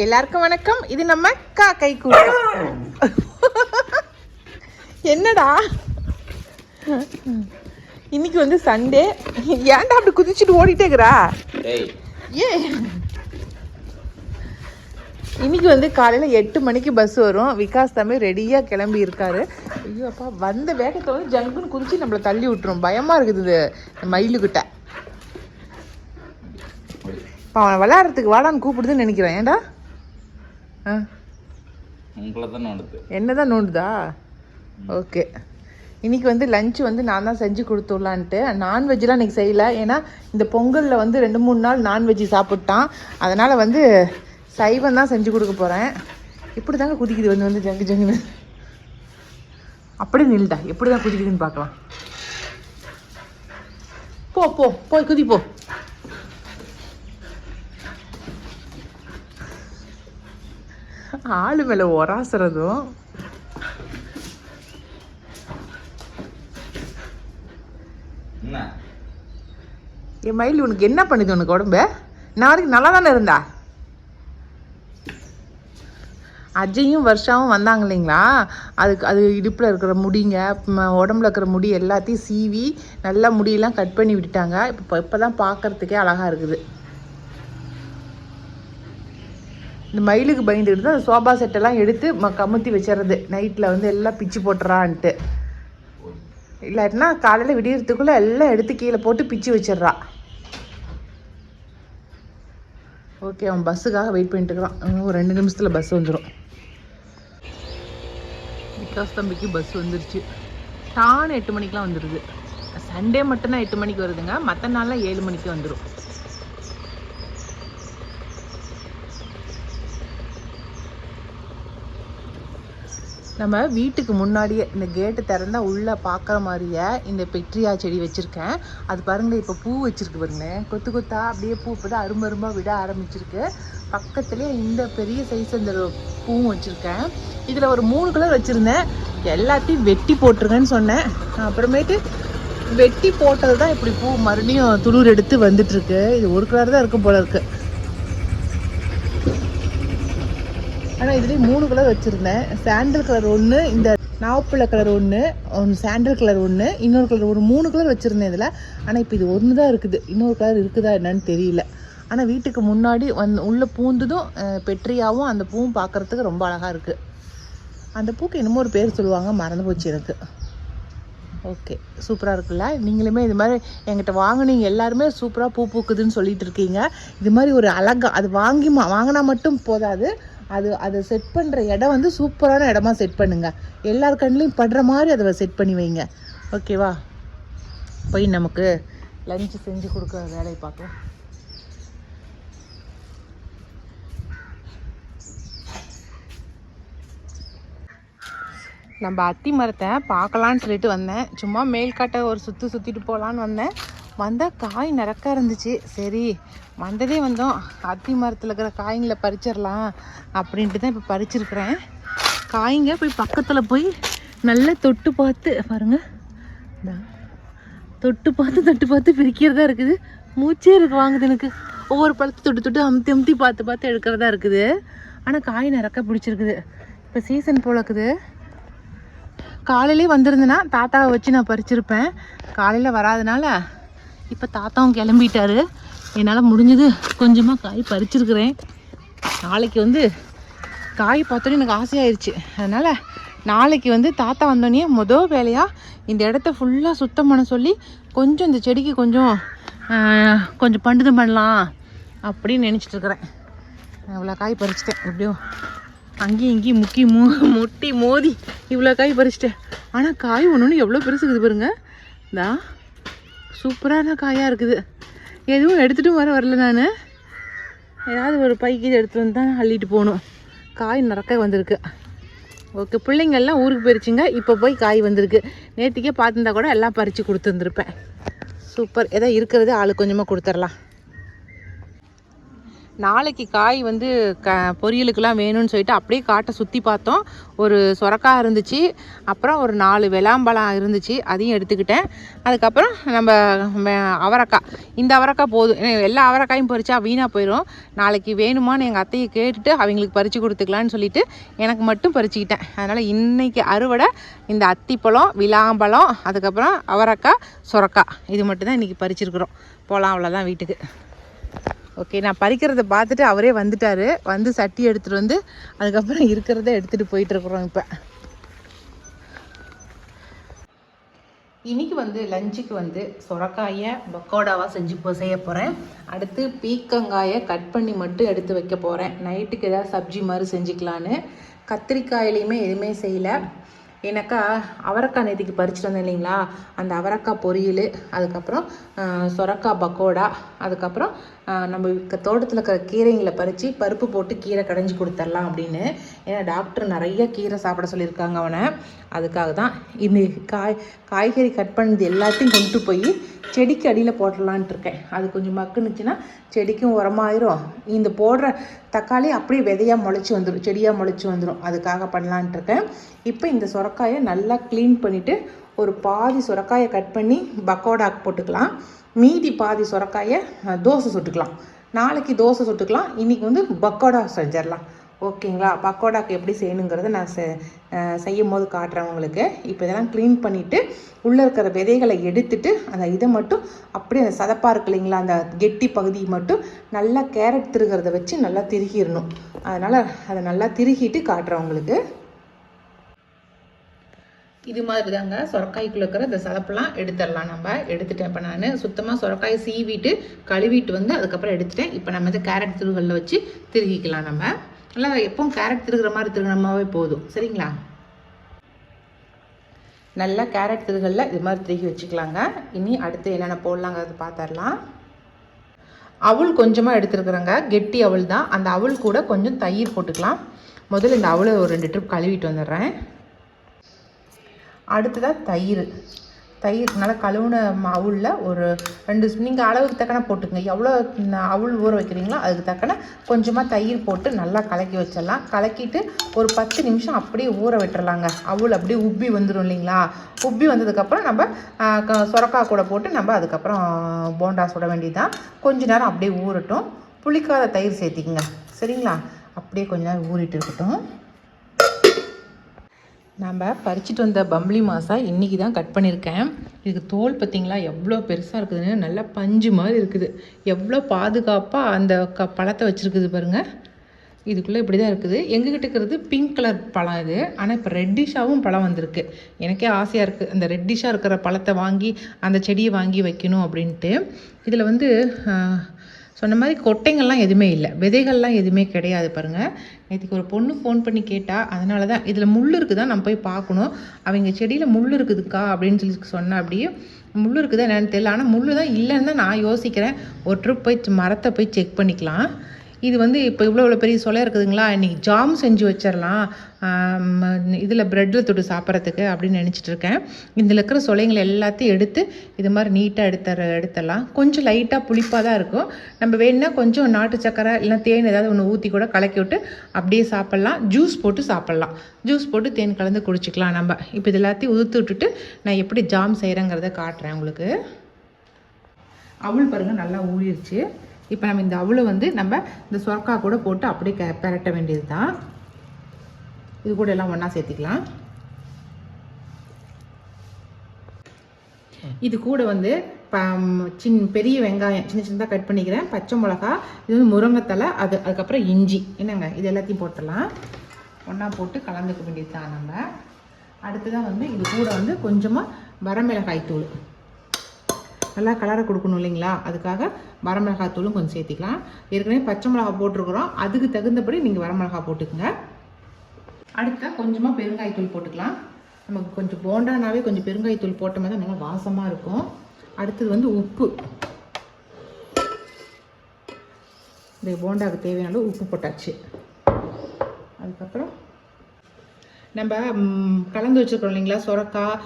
எல்லாருக்கும் வணக்கம். இது நம்ம காக்கை கூட்டம். என்னடா? இன்னைக்கு வந்து சண்டே ஏன்டா அப்படி குதிச்சுட்டு ஓடிட்டே இருக்கிறா? ஏ இன்னைக்கு வந்து காலையில் எட்டு மணிக்கு பஸ் வரும். விகாஸ் தம்பி ரெடியாக கிளம்பி இருக்காரு. ஐயோ அப்பா வந்த வேகத்தை வந்து ஜங்குன்னு குதிச்சு நம்மளை தள்ளி விட்டுரும். பயமாக இருக்குது இது மயிலுக்கிட்ட இப்போ அவனை விளையாடுறதுக்கு வாடான்னு கூப்பிடுதுன்னு நினைக்கிறேன். ஏன்டா? ஆ உங்களை தான் நோண்டுது. என்னதான் நோண்டுதா? ஓகே. இன்னைக்கு வந்து லஞ்ச் வந்து நான் தான் செஞ்சு கொடுத்துடலான்ட்டு. நான்வெஜ்லாம் இன்னைக்கு செய்யல. ஏன்னா இந்த பொங்கலில் வந்து ரெண்டு மூணு நாள் நான்வெஜ் சாப்பிட்டான். அதனால் வந்து சைவம் தான் செஞ்சு கொடுக்க போகிறேன் இப்படி தாங்க குதிக்குது. வந்து வந்து ஜங்கு ஜங்குன்னு. அப்படி நில்டா எப்படி தான் குதிக்குதுன்னு பார்க்கலாம். போ போ போய் குதி போ ஆளு மேலே ஒராசுறதும். என் மயில் உனக்கு என்ன பண்ணுது உனக்கு உடம்பு? நான் வரைக்கும் நல்லா தானே இருந்தா? அஜயும் வருஷாவும் வந்தாங்க இல்லைங்களா? அதுக்கு அது இடுப்பில் இருக்கிற முடிங்க உடம்புல இருக்கிற முடி எல்லாத்தையும் சீவி நல்லா முடியெல்லாம் கட் பண்ணி விட்டுட்டாங்க. இப்போ இப்போ தான் பார்க்கறதுக்கே அழகாக இருக்குது. இந்த மயிலுக்கு பயந்துக்கிட்டு தான் அந்த சோபா செட்டெல்லாம் எடுத்து ம கமுத்தி வச்சிடுறது. நைட்டில் வந்து எல்லாம் பிச்சு போட்டுறான்ட்டு. இல்லாட்டினா காலையில் விடியறதுக்குள்ளே எல்லாம் எடுத்து கீழே போட்டு பிச்சு வச்சிடுறா. ஓகே அவன் பஸ்ஸுக்காக வெயிட் பண்ணிட்டு இருக்கிறான் ஒரு ரெண்டு நிமிஷத்தில் பஸ் வந்துடும் விகாஸ் தம்பிக்கு பஸ் வந்துருச்சு. டான் எட்டு மணிக்கெலாம் வந்துடுது சண்டே மட்டும்தான் எட்டு மணிக்கு வருதுங்க. மற்ற நாளில் ஏழு மணிக்கு வந்துடும் நம்ம வீட்டுக்கு முன்னாடியே இந்த கேட்டு திறந்தால் உள்ளே பார்க்குற மாதிரியே இந்த பெட்ரியா செடி வச்சுருக்கேன். அது பாருங்களேன் இப்போ பூ வச்சுருக்கு பாருங்களேன் கொத்து கொத்தா அப்படியே பூ இப்போ தான் அரும்பு அரும்பாக விட ஆரம்பிச்சிருக்கு. பக்கத்துலேயே இந்த பெரிய சைஸ் அந்த பூவும் வச்சுருக்கேன். இதில் ஒரு மூணு கலர் வச்சுருந்தேன். எல்லாத்தையும் வெட்டி போட்டிருக்கேன்னு சொன்னேன். அப்புறமேட்டு வெட்டி போட்டது தான் இப்படி பூ மறுபடியும் துளிர் எடுத்து வந்துட்டுருக்கு இது ஒரு கலர் தான் இருக்கும் போல இருக்குது ஆனால் இதுலேயும் மூணு கலர் வச்சுருந்தேன். சாண்டல் கலர் ஒன்று இந்த நாவப்பழ கலர் ஒன்று ஒன்று சாண்டல் கலர் ஒன்று இன்னொரு கலர் ஒரு மூணு கலர் வச்சுருந்தேன் இதில். ஆனால் இப்போ இது ஒன்று தான் இருக்குது. இன்னொரு கலர் இருக்குதா என்னன்னு தெரியல. ஆனால் வீட்டுக்கு முன்னாடி வந்து உள்ளே பூந்ததும் அஹ், பெட்ரியாவும் அந்த பூவும் பார்க்குறதுக்கு ரொம்ப அழகாக இருக்குது அந்த பூக்கு என்னமோ ஒரு பேர் சொல்லுவாங்க மறந்து போச்சு எனக்கு. ஓகே சூப்பராக இருக்குல்ல? நீங்களுமே இது மாதிரி என்கிட்ட வாங்கினீங்க எல்லாருமே சூப்பராக பூ பூக்குதுன்னு சொல்லிட்டு இருக்கீங்க. இது மாதிரி ஒரு அழகா அது வாங்கி மா- வாங்கினா மட்டும் போதாது. அது அதை செட் பண்ணுற இடம் வந்து சூப்பரான இடமா செட் பண்ணுங்க. எல்லார் கண்ணிலையும் படுற மாதிரி அதை செட் பண்ணி வைங்க. ஓகேவா போய் நமக்கு லஞ்சு செஞ்சு கொடுக்குற வேலையை பார்க்கலாம் நம்ம அத்தி மரத்தை பார்க்கலான்னு சொல்லிட்டு வந்தேன். சும்மா மேல்காட்டை ஒரு சுற்றி சுற்றிட்டு போகலான்னு வந்தேன். வந்தால் காய் நிறக்க இருந்துச்சு. சரி வந்ததே வந்தோம். அத்தி மரத்தில் இருக்கிற காய்ங்களை பறிச்சிடலாம் அப்படின்ட்டு தான் இப்போ பறிச்சிருக்கிறேன். காய்ங்க போய் பக்கத்தில் போய் நல்லா தொட்டு பார்த்து பாருங்கள் தொட்டு பார்த்து தொட்டு பார்த்து பிரிக்கிறதா இருக்குது. மூச்சே இருக்கு வாங்குது எனக்கு. ஒவ்வொரு பழத்தை தொட்டு தொட்டு அமுத்தி அமுத்தி பார்த்து பார்த்து எடுக்கிறதா இருக்குது. ஆனால் காய் நிறக்க பிடிச்சிருக்குது. இப்போ சீசன் போல இருக்குது. காலையிலே வந்திருந்தேன்னா தாத்தாவை வச்சு நான் பறிச்சிருப்பேன். காலையில் வராதனால இப்போ தாத்தாவும் கிளம்பிட்டாரு. என்னால் முடிஞ்சது கொஞ்சமாக காய் பறிச்சிருக்கிறேன். நாளைக்கு வந்து காய் பார்த்தோன்னே எனக்கு ஆசையாயிருச்சு. அதனால் நாளைக்கு வந்து தாத்தா வந்தோடனே மொதல் வேலையாக இந்த இடத்த ஃபுல்லாக சுத்தம் பண்ண சொல்லி கொஞ்சம் இந்த செடிக்கு கொஞ்சம் கொஞ்சம் பண்டுதம் பண்ணலாம் அப்படின்னு நினச்சிட்டு இருக்கிறேன் இவ்வளோ காய் பறிச்சிட்டேன். எப்படியோ அங்கேயும் இங்கேயும் முக்கி மோ முட்டி மோதி இவ்வளோ காய் பறிச்சிட்டேன். ஆனால் காய் ஒன்று ஒன்று எவ்வளோ பெருசு இருக்குது பாருங்க. இந்தா சூப்பரான காயாக இருக்குது. எதுவும் எடுத்துகிட்டும் வர வரல நான். ஏதாவது ஒரு பைக்கு இதை எடுத்துகிட்டு வந்து தான் அள்ளிட்டு போகணும். காய் நிறக்க வந்திருக்கு. ஓகே பிள்ளைங்கள்லாம் ஊருக்கு போயிருச்சுங்க. இப்போ போய் காய் வந்திருக்கு. நேற்றுக்கே பார்த்துருந்தா கூட எல்லாம் பறித்து கொடுத்துருந்துருப்பேன். சூப்பர். ஏதோ இருக்கிறது ஆளு கொஞ்சமாக கொடுத்துர்லாம் நாளைக்கு காய் வந்து க பொரியலுக்கெலாம் வேணும்னு சொல்லிட்டு அப்படியே காட்டை சுற்றி பார்த்தோம். ஒரு சுரக்காய் இருந்துச்சு. அப்புறம் ஒரு நாலு வெளாம்பழம் இருந்துச்சு. அதையும் எடுத்துக்கிட்டேன். அதுக்கப்புறம் நம்ம அவரக்காய் அவரைக்காய். இந்த அவரைக்காய் போதும். எல்லா அவரைக்காயும் பறித்தா வீணாக போயிடும் நாளைக்கு வேணுமான்னு எங்கள் அத்தையை கேட்டுட்டு அவங்களுக்கு பறித்து கொடுத்துக்கலான்னு சொல்லிட்டு எனக்கு மட்டும் பறிச்சுக்கிட்டேன். அதனால் இன்றைக்கி அறுவடை இந்த அத்திப்பழம் விளாம்பழம் அதுக்கப்புறம் அவரைக்காய் சொரக்காய். இது மட்டும்தான் இன்றைக்கி பறிச்சிருக்கிறோம். போகலாம் அவ்வளோதான் வீட்டுக்கு. ஓகே நான் பறிக்கிறத பார்த்துட்டு அவரே வந்துட்டாரு. வந்து சட்டி எடுத்துகிட்டு வந்து அதுக்கப்புறம் இருக்கிறத எடுத்துகிட்டு போயிட்டுருக்குறோம் இப்போ. இன்னைக்கு வந்து லஞ்சுக்கு வந்து சுரக்காயை பக்கோடாவாக செஞ்சு செய்ய போகிறேன் அடுத்து பீக்கங்காயை கட் பண்ணி மட்டும் எடுத்து வைக்க போகிறேன் நைட்டுக்கு ஏதாவது சப்ஜி மாதிரி செஞ்சுக்கலான்னு. கத்திரிக்காயிலையுமே எதுவுமே செய்யலை. ஏன்னாக்கா அவரக்காய் நேற்றுக்கு பறிச்சுட்டு வந்தேன் இல்லைங்களா? அந்த அவரைக்காய் பொரியல் அதுக்கப்புறம் சொரக்காய் பக்கோடா அதுக்கப்புறம் நம்ம தோட்டத்தில் இருக்கிற கீரைங்களை பறித்து பருப்பு போட்டு கீரை கடைஞ்சி கொடுத்துர்லாம் அப்படின்னு ஏன்னா டாக்டர் நிறைய கீரை சாப்பிட சொல்லியிருக்காங்க அவனை. அதுக்காக தான் இந்த காய் காய்கறி கட் பண்ணது எல்லாத்தையும் கொண்டு போய் செடிக்கு அடியில் போட்டுடலான்ட்டு இருக்கேன். அது கொஞ்சம் மக்குனுச்சுன்னா செடிக்கும் உரமாயிரும். இந்த போடுற தக்காளி அப்படியே விதையாக முளைச்சி வந்துடும் செடியாக முளைச்சி வந்துடும் அதுக்காக பண்ணலான்ட்டு இருக்கேன். இப்போ இந்த சுரக்காயை நல்லா க்ளீன் பண்ணிவிட்டு ஒரு பாதி சுரக்காயை கட் பண்ணி பக்கோடாக்கு போட்டுக்கலாம். மீதி பாதி சுரக்காயை தோசை சுட்டுக்கலாம். நாளைக்கு தோசை சுட்டுக்கலாம். இன்றைக்கி வந்து பக்கோடா செஞ்சிடலாம். ஓகேங்களா? பக்கோடாக்கு எப்படி செய்யணுங்கிறத நான் செ செய்யும் போது காட்டுறேன் உங்களுக்கு. இப்போ இதெல்லாம் க்ளீன் பண்ணிவிட்டு உள்ளே இருக்கிற விதைகளை எடுத்துட்டு அந்த இதை மட்டும் அப்படியே அந்த சதப்பாக இருக்கு இல்லைங்களா? அந்த கெட்டி பகுதியை மட்டும் நல்லா கேரட் திருகிறத வச்சு நல்லா திருகிடணும். அதனால் அதை நல்லா திருகிட்டு காட்டுறேன் உங்களுக்கு. இது மாதிரி தாங்க சொரக்காய்க்குள்ளே இருக்கிற இந்த சதப்பெல்லாம் எடுத்துடலாம். நம்ம எடுத்துட்டேன். இப்போ நான் சுத்தமாக சுரக்காயை சீவிட்டு கழுவிட்டு வந்து அதுக்கப்புறம் எடுத்துட்டேன். இப்போ நம்ம வந்து கேரட் திருகலில் வச்சு திருகிக்கலாம் நம்ம. நல்லா எப்பவும் கேரட் திருகிற மாதிரி திருகினமாவே போதும். சரிங்களா? நல்லா கேரட் திருகலில் இது மாதிரி திருகி வச்சுக்கலாங்க. இனி அடுத்து என்னென்ன போடலாங்கிறது பார்த்துடலாம் அவள் கொஞ்சமாக எடுத்துருக்குறேங்க. கெட்டி அவள் தான். அந்த அவள் கூட கொஞ்சம் தயிர் போட்டுக்கலாம். முதல்ல இந்த அவளை ஒரு ரெண்டு ட்ரிப் கழுவிட்டு வந்துடுறேன். அடுத்ததாக தயிர். தயிர் நல்லா கழுவுன அவுளில் ஒரு ரெண்டு நீங்கள் அளவுக்கு தக்கன போட்டுக்கங்க. எவ்வளோ அவுள் ஊற வைக்கிறீங்களோ அதுக்கு தக்கன கொஞ்சமாக தயிர் போட்டு நல்லா கலக்கி வச்சிடலாம் கலக்கிட்டு ஒரு பத்து நிமிஷம் அப்படியே ஊற விட்டுறலாங்க அவுள் அப்படியே உப்பி வந்துடும் இல்லைங்களா? உப்பி வந்ததுக்கப்புறம் நம்ம ஆ, க- கூட போட்டு நம்ம அதுக்கப்புறம் போண்டா சுட வேண்டியதுதான். கொஞ்ச நேரம் அப்படியே ஊறட்டும். புளிக்காத தயிர் சேர்த்திக்கங்க. சரிங்களா? அப்படியே கொஞ்ச நேரம் ஊறிட்டு இருக்கட்டும். நம்ம பறிச்சிட்டு வந்த பம்ப்ளி மாசா இன்றைக்கி தான் கட் பண்ணியிருக்கேன் இதுக்கு தோல் பார்த்திங்களா எவ்வளோ பெருசாக இருக்குதுன்னு நல்லா பஞ்சு மாதிரி இருக்குது. எவ்வளோ பாதுகாப்பாக அந்த க பழத்தை வச்சுருக்குது பாருங்கள் இதுக்குள்ளே இப்படி தான் இருக்குது. எங்ககிட்ட இருக்கிறது பிங்க் கலர் பழம் இது. ஆனால் இப்போ ரெட்டிஷாகவும் பழம் வந்திருக்கு. எனக்கே ஆசையாக இருக்குது அந்த ரெட்டிஷாக இருக்கிற பழத்தை வாங்கி அந்த செடியை வாங்கி வைக்கணும் அப்படின்ட்டு. இதில் வந்து ஸோ சொன்ன மாதிரி கொட்டைங்கள்லாம் எதுவுமே இல்லை. விதைகள்லாம் எதுவுமே கிடையாது பாருங்கள் நேற்றுக்கு ஒரு பொண்ணு ஃபோன் பண்ணி கேட்டால் அதனால தான் இதில் முள் இருக்குதா நம்ம போய் பார்க்கணும். அவங்க செடியில் முள் இருக்குதுக்கா அப்படின்னு சொல்லி சொன்னா அப்படியே முள் இருக்குதா என்னென்னு தெரியல. ஆனால் முள் தான் இல்லைன்னு தான் நான் யோசிக்கிறேன். ஒரு ட்ரிப் போய் மரத்தை போய் செக் பண்ணிக்கலாம். இது வந்து இப்போ இவ்வளோ இவ்வளோ பெரிய சொலை இருக்குதுங்களா? இன்றைக்கி ஜாம் செஞ்சு வச்சிடலாம் இதில் ப்ரெட்டில் தொட்டு சாப்பிட்றதுக்கு அப்படின்னு நினச்சிட்டு இருக்கேன். இதில் இருக்கிற சொலைங்களை எல்லாத்தையும் எடுத்து இது மாதிரி நீட்டாக எடுத்துற எடுத்துடலாம் கொஞ்சம் லைட்டாக புளிப்பாக தான் இருக்கும். நம்ம வேணும்னா கொஞ்சம் நாட்டு சக்கரை இல்லைனா தேன் ஏதாவது ஒன்று ஊற்றி கூட கலக்கி விட்டு அப்படியே சாப்பிட்லாம். ஜூஸ் போட்டு சாப்பிட்லாம். ஜூஸ் போட்டு தேன் கலந்து குடிச்சிக்கலாம் நம்ம. இப்போ இது எல்லாத்தையும் உதுத்து விட்டுட்டு நான் எப்படி ஜாம் செய்கிறேங்கிறத காட்டுறேன் உங்களுக்கு. அவள் பாருங்கள் நல்லா ஊறிடுச்சு. இப்போ நம்ம இந்த அவ்வளோ வந்து நம்ம இந்த சொர்க்கா கூட போட்டு அப்படியே க பெரட்ட வேண்டியது தான் இது கூட எல்லாம் ஒன்றா சேர்த்திக்கலாம். இது கூட வந்து ப சின் பெரிய வெங்காயம் சின்ன சின்னதாக கட் பண்ணிக்கிறேன். பச்சை மிளகா இது வந்து முருங்கைத்தலை அது அதுக்கப்புறம் இஞ்சி. என்னங்க? இது எல்லாத்தையும் போட்டுடலாம். ஒன்றா போட்டு கலந்துக்க வேண்டியது தான் நம்ம. அடுத்ததான் வந்து இது கூட வந்து கொஞ்சமாக வரமிளகாய் தூள் நல்லா கலரை கொடுக்கணும் இல்லைங்களா? அதுக்காக வரமிளகாய் தூளும் கொஞ்சம் சேர்த்திக்கலாம். ஏற்கனவே பச்சை மிளகா போட்டிருக்கிறோம். அதுக்கு தகுந்தபடி நீங்கள் வரமிளகாய் போட்டுக்கங்க. அடுத்தா கொஞ்சமாக பெருங்காயத்தூள் போட்டுக்கலாம். நமக்கு கொஞ்சம் போண்டானாவே கொஞ்சம் பெருங்காயத்தூள் போட்டோமே தான் நல்லா வாசமாக இருக்கும். அடுத்தது வந்து உப்பு. இந்த போண்டாவுக்கு தேவையான அளவு உப்பு போட்டாச்சு. அதுக்கப்புறம் நம்ம கலந்து வச்சுருக்கோம் இல்லைங்களா? சுரக்காய்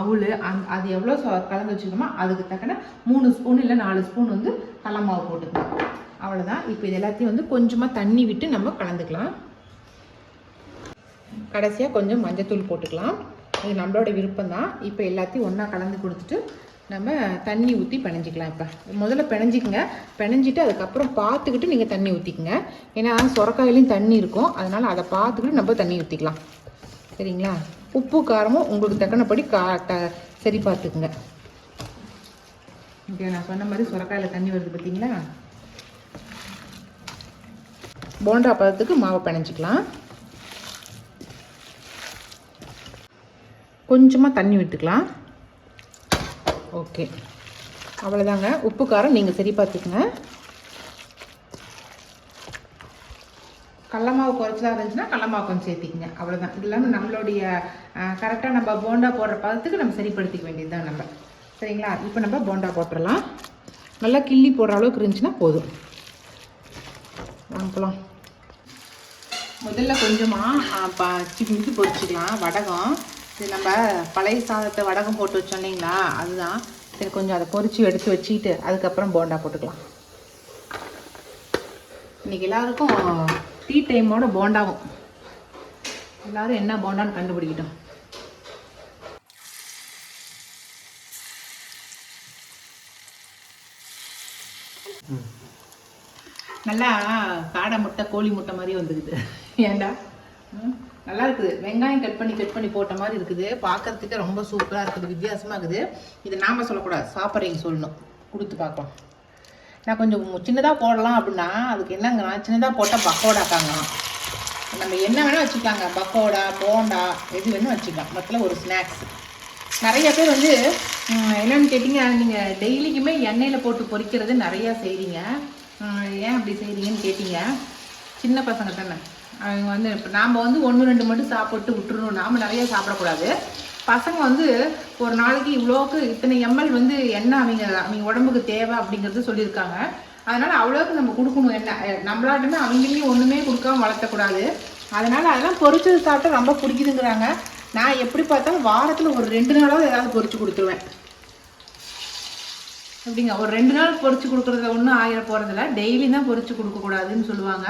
அவுள் அந் அது எவ்வளோ சொ கலந்து வச்சுருக்கோமோ அதுக்கு தக்கன மூணு ஸ்பூன் இல்லை நாலு ஸ்பூன் வந்து கடல மாவு போட்டுக்கலாம். அவ்வளோதான் இப்போ இது எல்லாத்தையும் வந்து கொஞ்சமாக தண்ணி விட்டு நம்ம கலந்துக்கலாம். கடைசியாக கொஞ்சம் மஞ்சத்தூள் போட்டுக்கலாம். இது நம்மளோட விருப்பம் தான் இப்போ எல்லாத்தையும் ஒன்றா கலந்து கொடுத்துட்டு நம்ம தண்ணி ஊற்றி பிணைஞ்சிக்கலாம் இப்போ. முதல்ல பிணைஞ்சிக்கங்க. பிணைஞ்சிட்டு அதுக்கப்புறம் பார்த்துக்கிட்டு நீங்கள் தண்ணி ஊற்றிக்கங்க ஏன்னா சுரக்காயிலையும் தண்ணி இருக்கும். அதனால் அதை பார்த்துக்கிட்டு நம்ம தண்ணி ஊற்றிக்கலாம் சரிங்களா? உப்பு காரமும் உங்களுக்கு தக்கனப்படி கா த சரி பார்த்துக்குங்க. ஓகே நான் சொன்ன மாதிரி சுரக்காயில் தண்ணி வருது பார்த்தீங்களா? போண்டா பதத்துக்கு மாவை பிணைஞ்சிக்கலாம். கொஞ்சமாக தண்ணி விட்டுக்கலாம். ஓகே. அவ்வளோதாங்க உப்பு காரம் நீங்கள் சரி பார்த்துக்குங்க. கடல மாவு இருந்துச்சுன்னா கடல மாவு கொஞ்சம் சேர்த்திக்கங்க. அவ்வளோதான் இது இல்லாமல் நம்மளுடைய கரெக்டாக நம்ம போண்டா போடுற பதத்துக்கு நம்ம சரிப்படுத்திக்க வேண்டியது தான் நம்ம. சரிங்களா? இப்போ நம்ம போண்டா போட்டுடலாம் நல்லா கிள்ளி போடுற அளவுக்கு இருந்துச்சுன்னா போதும். வாங்கலாம் முதல்ல கொஞ்சமாக இது பொரிச்சிக்கலாம். வடகம். இது நம்ம பழைய சாதத்தை வடகம் போட்டு வச்சோம் இல்லைங்களா? அதுதான். சரி கொஞ்சம் அதை பொறிச்சு எடுத்து வச்சுக்கிட்டு அதுக்கப்புறம் போண்டா போட்டுக்கலாம். இன்னைக்கு எல்லாருக்கும் டீ டைமோட போண்டாவும். எல்லாரும் என்ன போண்டான்னு கண்டுபிடிக்கிட்டோம். நல்லா காடை முட்டை கோழி முட்டை மாதிரி வந்துக்குது ஏன்டா ம், நல்லா இருக்குது. வெங்காயம் கட் பண்ணி கட் பண்ணி போட்ட மாதிரி இருக்குது. பார்க்கறதுக்கு ரொம்ப சூப்பராக இருக்குது. வித்தியாசமாக இருக்குது. இது நாம் சொல்லக்கூடாது. சாப்பிட்றீங்க சொல்லணும். கொடுத்து பார்க்கலாம். நான் கொஞ்சம் சின்னதாக போடலாம் அப்படின்னா அதுக்கு என்னங்கன்னா சின்னதாக போட்டால் பக்கோடாக்காங்க நம்ம என்ன வேணால் வச்சுக்கலாங்க. பக்கோடா போண்டா எது வேணும் வச்சுக்கலாம். மொத்தத்தில் ஒரு ஸ்நாக்ஸ் நிறைய பேர் வந்து என்னென்னு என்னன்னு கேட்டிங்க நீங்கள் டெய்லிக்குமே எண்ணெயில் போட்டு பொரிக்கிறது நிறையா செய்கிறீங்க ஏன் அப்படி செய்கிறீங்கன்னு கேட்டிங்க. சின்ன பசங்க தானே. அவங்க வந்து இப்போ நாம் வந்து ஒன்று ரெண்டு மட்டும் சாப்பிட்டு விட்டுருணும் நாம் நிறைய சாப்பிடக்கூடாது. பசங்க வந்து ஒரு நாளைக்கு இவ்வளோக்கு இத்தனை எம்எல் வந்து எண்ணெய் அவங்க அவங்க உடம்புக்கு தேவை அப்படிங்கிறது சொல்லியிருக்காங்க. அதனால் அவ்வளோக்கு நம்ம கொடுக்கணும் என்ன? நம்மளாட்டுமே அவங்களையும் ஒன்றுமே கொடுக்காம வளர்த்தக்கூடாது. அதனால் அதெல்லாம் பொறிச்சது சாப்பிட்டா ரொம்ப பிடிக்குதுங்கிறாங்க. நான் எப்படி பார்த்தாலும் வாரத்தில் ஒரு ரெண்டு நாளாவது ஏதாவது பொறிச்சு கொடுத்துருவேன். அப்படிங்க ஒரு ரெண்டு நாள் பொறிச்சு கொடுக்குறதுல ஒன்றும் ஆயிர போகிறதில்ல டெய்லி தான் பொறிச்சு கொடுக்கக்கூடாதுன்னு சொல்லுவாங்க.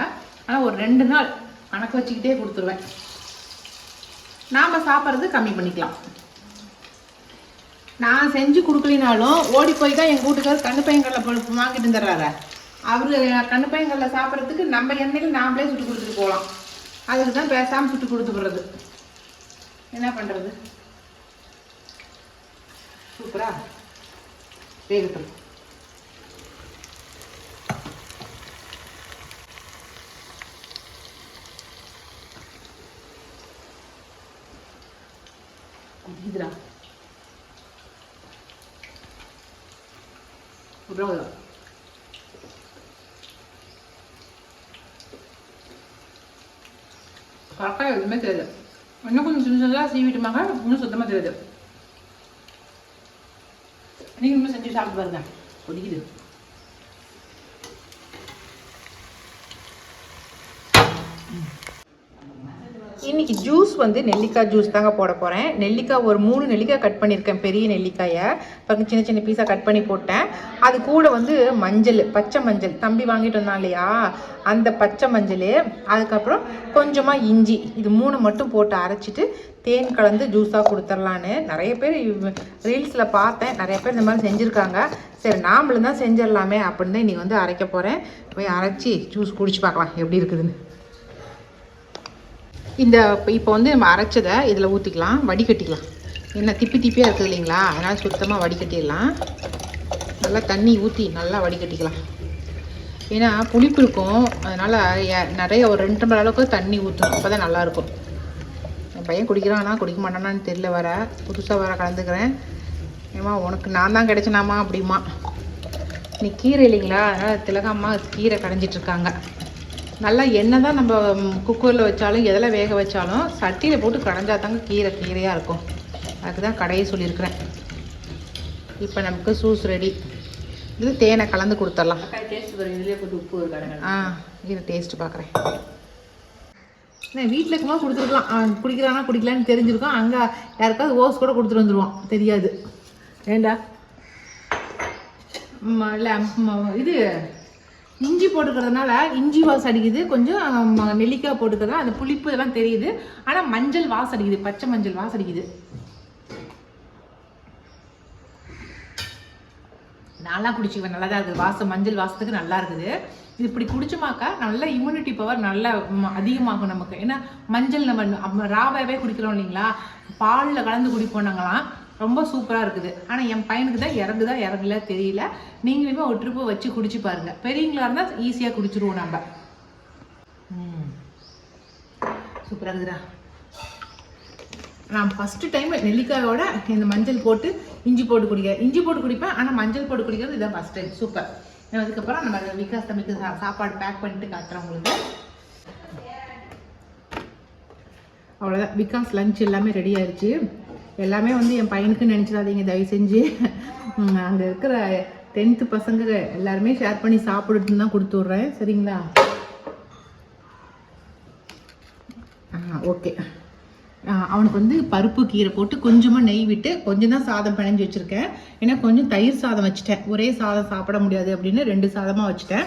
ஆனால் ஒரு ரெண்டு நாள் கணக்கு வச்சுக்கிட்டே கொடுத்துருவேன். நாம் சாப்பிட்றது கம்மி பண்ணிக்கலாம். நான் செஞ்சு கொடுக்கலினாலும் ஓடி போய் தான் எங்கள் வீட்டுக்கார் கண்ணு பையன்களில் பழுப்பு வாங்கிட்டு வந்துடுறாரு. அவர் கண்ணு பையன்களில் சாப்பிட்றதுக்கு நம்ம எண்ணெயில் நாமளே சுட்டு கொடுத்துட்டு போகலாம். அதுக்கு தான் பேசாமல் சுட்டு கொடுத்து விடுறது. என்ன பண்ணுறது சூப்பரா? வேகட்டும். இதுடா அப்புறம் கரெக்டாக எதுவுமே தெரியாது இன்னும் கொஞ்சம் சின்ன சின்னதாக சீவிட்டுமாங்க இன்னும் சுத்தமாக தெரியாது நீங்கள் இன்னும் செஞ்சு சாப்பிட்டு பாருங்க கொதிக்குது இன்றைக்கி ஜூஸ் வந்து நெல்லிக்காய் ஜூஸ் தாங்க போட போகிறேன் நெல்லிக்காய் ஒரு மூணு நெல்லிக்காய் கட் பண்ணியிருக்கேன் பெரிய நெல்லிக்காயை. இப்போ சின்ன சின்ன பீஸாக கட் பண்ணி போட்டேன். அது கூட வந்து மஞ்சள் பச்சை மஞ்சள். தம்பி வாங்கிட்டு வந்தான் இல்லையா? அந்த பச்சை மஞ்சள் அதுக்கப்புறம் கொஞ்சமாக இஞ்சி. இது மூணு மட்டும் போட்டு அரைச்சிட்டு தேன் கலந்து ஜூஸாக கொடுத்துர்லான்னு நிறைய பேர் ரீல்ஸில் பார்த்தேன். நிறைய பேர் இந்த மாதிரி செஞ்சுருக்காங்க. சரி நாமளும் தான் செஞ்சிடலாமே அப்படின்னு தான் இன்னைக்கு வந்து அரைக்க போகிறேன் போய் அரைச்சி ஜூஸ் குடிச்சு பார்க்கலாம் எப்படி இருக்குதுன்னு. இந்த இப்போ வந்து நம்ம அரைச்சதை இதில் ஊற்றிக்கலாம் வடிகட்டிக்கலாம். என்ன திப்பி திப்பியாக இருக்குது இல்லைங்களா? அதனால் சுத்தமாக வடிகட்டிடலாம். நல்லா தண்ணி ஊற்றி நல்லா வடிகட்டிக்கலாம். ஏன்னா புளிப்பு இருக்கும். அதனால் நிறைய ஒரு ரெண்டு மணி அளவுக்கு தண்ணி ஊற்றணும் அப்போ தான் நல்லாயிருக்கும். என் பையன் குடிக்கிறானா குடிக்க மாட்டானான்னு தெரியல வர புதுசாக வர கலந்துக்கிறேன். ஏமா உனக்கு நான் தான் கிடைச்சனாமா அப்படிமா நீ கீரை இல்லைங்களா? அதனால் திலகாம்மா கீரை கடைஞ்சிட்ருக்காங்க நல்லா எண்ணெய் தான் நம்ம குக்கரில் வச்சாலும் எதில் வேக வச்சாலும் சட்டியில் போட்டு கடைஞ்சா தாங்க கீரை கீரையாக இருக்கும். அதுக்கு தான் கடையை சொல்லியிருக்கிறேன். இப்போ நமக்கு சூஸ் ரெடி இது தேனை கலந்து கொடுத்துடலாம். ஆ இது டேஸ்ட் பார்க்குறேன் நான் வீட்டில் இருக்கும்போது கொடுத்துருக்கலாம். குடிக்கிறானா குடிக்கலான்னு தெரிஞ்சிருக்கோம். அங்கே யாருக்காவது ஓஸ் கூட கொடுத்துட்டு வந்துடுவான் தெரியாது. ஏண்டா? இல்ல இது இஞ்சி போட்டுக்கிறதுனால இஞ்சி வாசம் அடிக்குது. கொஞ்சம் நெல்லிக்காய் போட்டுக்கிறதா அந்த புளிப்பு இதெல்லாம் தெரியுது. ஆனால் மஞ்சள் வாசம் அடிக்குது. பச்சை மஞ்சள் வாசம் அடிக்குது. நல்லா குடிச்சுக்குவேன். நல்லா தான் இருக்குது. வாசம் மஞ்சள் வாசத்துக்கு நல்லா இருக்குது. இது இப்படி குடிச்சோமாக்கா நல்ல இம்யூனிட்டி பவர் நல்லா அதிகமாகும் நமக்கு. ஏன்னா மஞ்சள் நம்ம நம்ம ராவாவே குடிக்கிறோம் இல்லைங்களா? பாலில் கலந்து குடிப்போம் நாங்களாம். ரொம்ப சூப்பராக இருக்குது. ஆனால் என் பையனுக்கு தான் இறங்குதா இறங்கல தெரியல. நீங்களுமே ஒரு ட்ரிப்பு வச்சு குடிச்சு பாருங்க. பெரியவங்களா இருந்தால் ஈஸியாக குடிச்சிருவோம் நம்ம சூப்பராக இருக்குதுடா. நான் ஃபஸ்ட்டு டைம் நெல்லிக்காயோட இந்த மஞ்சள் போட்டு இஞ்சி போட்டு குடிக்கிறேன். இஞ்சி போட்டு குடிப்பேன் ஆனால் மஞ்சள் போட்டு குடிக்கிறது இதான் ஃபஸ்ட் டைம் சூப்பர். அதுக்கப்புறம் நம்ம விகாஸ் தம்பிக்கு சாப்பாடு பேக் பண்ணிட்டு காட்டுறேன் உங்களுக்கு. அவ்வளோதான் விகாஸ் லஞ்ச் எல்லாமே ரெடி ஆயிடுச்சு எல்லாமே வந்து என் பையனுக்கு நினச்சிடாதீங்க தயவு செஞ்சு. அங்கே இருக்கிற டென்த்து பசங்க எல்லாருமே ஷேர் பண்ணி சாப்பிடுட்டு தான் கொடுத்து விட்றேன். சரிங்களா? ஓகே அவனுக்கு வந்து பருப்பு கீரை போட்டு கொஞ்சமாக நெய் விட்டு கொஞ்சம் தான் சாதம் பிணைஞ்சு வச்சுருக்கேன். ஏன்னா கொஞ்சம் தயிர் சாதம் வச்சுட்டேன். ஒரே சாதம் சாப்பிட முடியாது அப்படின்னு ரெண்டு சாதமாக வச்சுட்டேன்.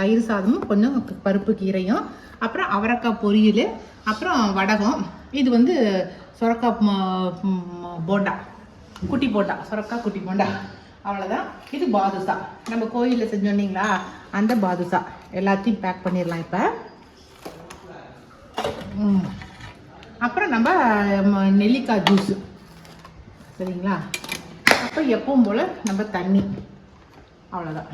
தயிர் சாதமும் கொஞ்சம் பருப்பு கீரையும். அப்புறம் அவரைக்காய் பொரியல் அப்புறம் வடகம். இது வந்து சுரக்காய் போண்டா. குட்டி போண்டா சொரக்கா குட்டி போண்டா. அவ்வளோதான் இது பாதுஷா. நம்ம கோயிலில் செஞ்சோன்னீங்களா அந்த பாதுஷா. எல்லாத்தையும் பேக் பண்ணிடலாம் இப்போ. அப்புறம் நம்ம ம, நெல்லிக்காய் ஜூஸு சரிங்களா? அப்போ எப்பவும் போல் நம்ம தண்ணி. அவ்வளோதான்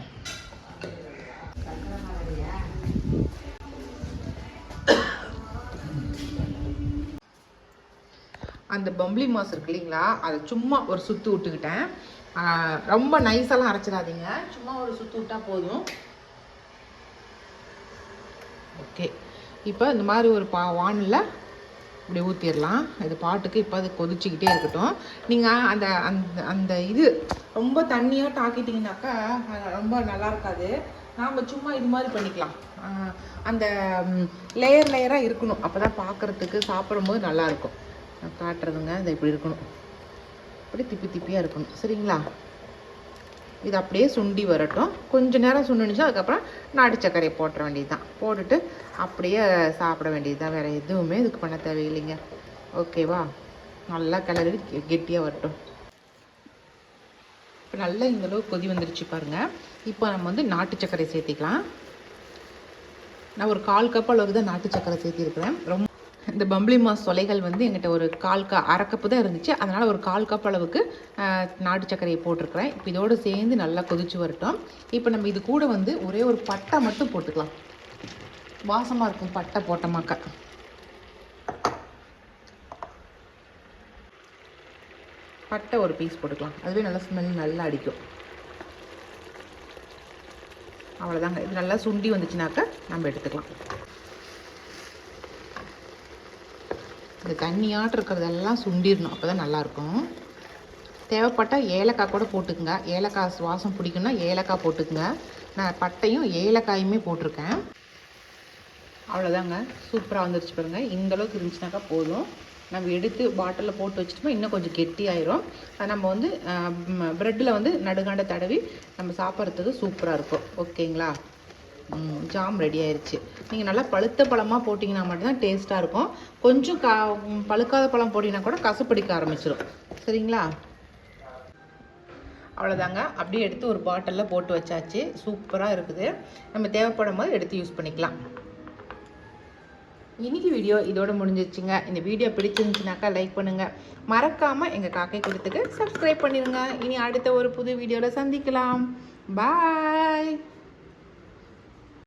அந்த பம்பளி மாஸ் இருக்கு இல்லைங்களா அதை சும்மா ஒரு சுற்று விட்டுக்கிட்டேன். ரொம்ப நைஸெல்லாம் அரைச்சிடாதீங்க. சும்மா ஒரு சுற்று விட்டால் போதும். ஓகே. இப்போ இந்த மாதிரி ஒரு பா வானில் இப்படி ஊற்றிடலாம் இது பாட்டுக்கு இப்போ அது கொதிச்சுக்கிட்டே இருக்கட்டும். நீங்கள் அந்த அந்த அந்த இது ரொம்ப தண்ணியாக டாக்கிட்டிங்கனாக்கா அது ரொம்ப நல்லா இருக்காது. நாம் சும்மா இது மாதிரி பண்ணிக்கலாம். அந்த லேயர் லேயராக இருக்கணும். அப்போ தான் பார்க்குறதுக்கு சாப்பிடும்போது நல்லாயிருக்கும் நான் காட்டுறதுங்க இது இப்படி இருக்கணும். இப்படி திப்பி திப்பியாக இருக்கணும். சரிங்களா? இது அப்படியே சுண்டி வரட்டும். கொஞ்சம் நேரம் சுண்டுனுச்சு அதுக்கப்புறம் நாட்டு சர்க்கரையை போட்டுற வேண்டியது தான் போட்டுட்டு அப்படியே சாப்பிட வேண்டியது தான் வேறு எதுவுமே இதுக்கு பண்ண தேவையில்லைங்க. ஓகேவா? நல்லா கிளறி கெ- கெட்டியாக வரட்டும். இப்போ நல்லா இந்தளவுக்கு கொதி வந்துருச்சு பாருங்கள் இப்போ நம்ம வந்து நாட்டு சர்க்கரை சேர்த்திக்கலாம். நான் ஒரு கால் கப் அளவுக்கு தான் நாட்டு சர்க்கரை சேர்த்திருக்கிறேன். ரொம்ப இந்த பம்பளி மாஸ் சொலைகள் வந்து எங்கிட்ட ஒரு கால் க அரைக்கப்பு தான் இருந்துச்சு. அதனால் ஒரு கால் கப் அளவுக்கு நாட்டு சர்க்கரையை போட்டிருக்கிறேன். இப்போ இதோடு சேர்ந்து நல்லா கொதிச்சு வரட்டும். இப்போ நம்ம இது கூட வந்து ஒரே ஒரு பட்டை மட்டும் போட்டுக்கலாம். வாசமாக இருக்கும் பட்டை போட்டமாக்க பட்டை ஒரு பீஸ் போட்டுக்கலாம். அதுவே நல்லா ஸ்மெல் நல்லா அடிக்கும். அவ்வளோதாங்க இது நல்லா சுண்டி வந்துச்சுனாக்கா நம்ம எடுத்துக்கலாம். இந்த தண்ணியாட்டு இருக்கிறதெல்லாம் சுண்டிடணும் அப்போ தான் நல்லாயிருக்கும். தேவைப்பட்டால் ஏலக்காய் கூட போட்டுக்குங்க. ஏலக்காய் சுவாசம் பிடிக்குன்னா ஏலக்காய் போட்டுக்குங்க. நான் பட்டையும் ஏலக்காயுமே போட்டிருக்கேன். அவ்வளோதாங்க. சூப்பராக வந்துருச்சு பாருங்கள் இந்தளவுக்கு இருந்துச்சுனாக்கா போதும். நம்ம எடுத்து பாட்டிலில் போட்டு வச்சுட்டோம்னா இன்னும் கொஞ்சம் கெட்டி ஆயிரும் நம்ம வந்து ப்ரெட்டில் வந்து நடுகாண்ட தடவி நம்ம சாப்பிட்றதுக்கு சூப்பராக இருக்கும். ஓகேங்களா? ஜாம் ரெடி ஆயிடுச்சு நீங்கள் நல்லா பழுத்த பழமாக போட்டிங்கன்னா மட்டும்தான் டேஸ்ட்டாக இருக்கும். கொஞ்சம் கா பழுக்காத பழம் போட்டிங்கன்னா கூட கசப்பிடிக்க ஆரம்பிச்சிடும் சரிங்களா? அவ்வளோதாங்க அப்படியே எடுத்து ஒரு பாட்டிலில் போட்டு வச்சாச்சு. சூப்பராக இருக்குது. நம்ம தேவைப்படும் போது எடுத்து யூஸ் பண்ணிக்கலாம். இன்றைக்கி வீடியோ இதோட முடிஞ்சிருச்சுங்க. இந்த வீடியோ பிடிச்சிருந்துச்சுனாக்கா லைக் பண்ணுங்கள் மறக்காமல் எங்கள் காக்கை கொடுத்துட்டு சப்ஸ்கிரைப் பண்ணிடுங்க இனி அடுத்த ஒரு புது வீடியோவில் சந்திக்கலாம். பாய்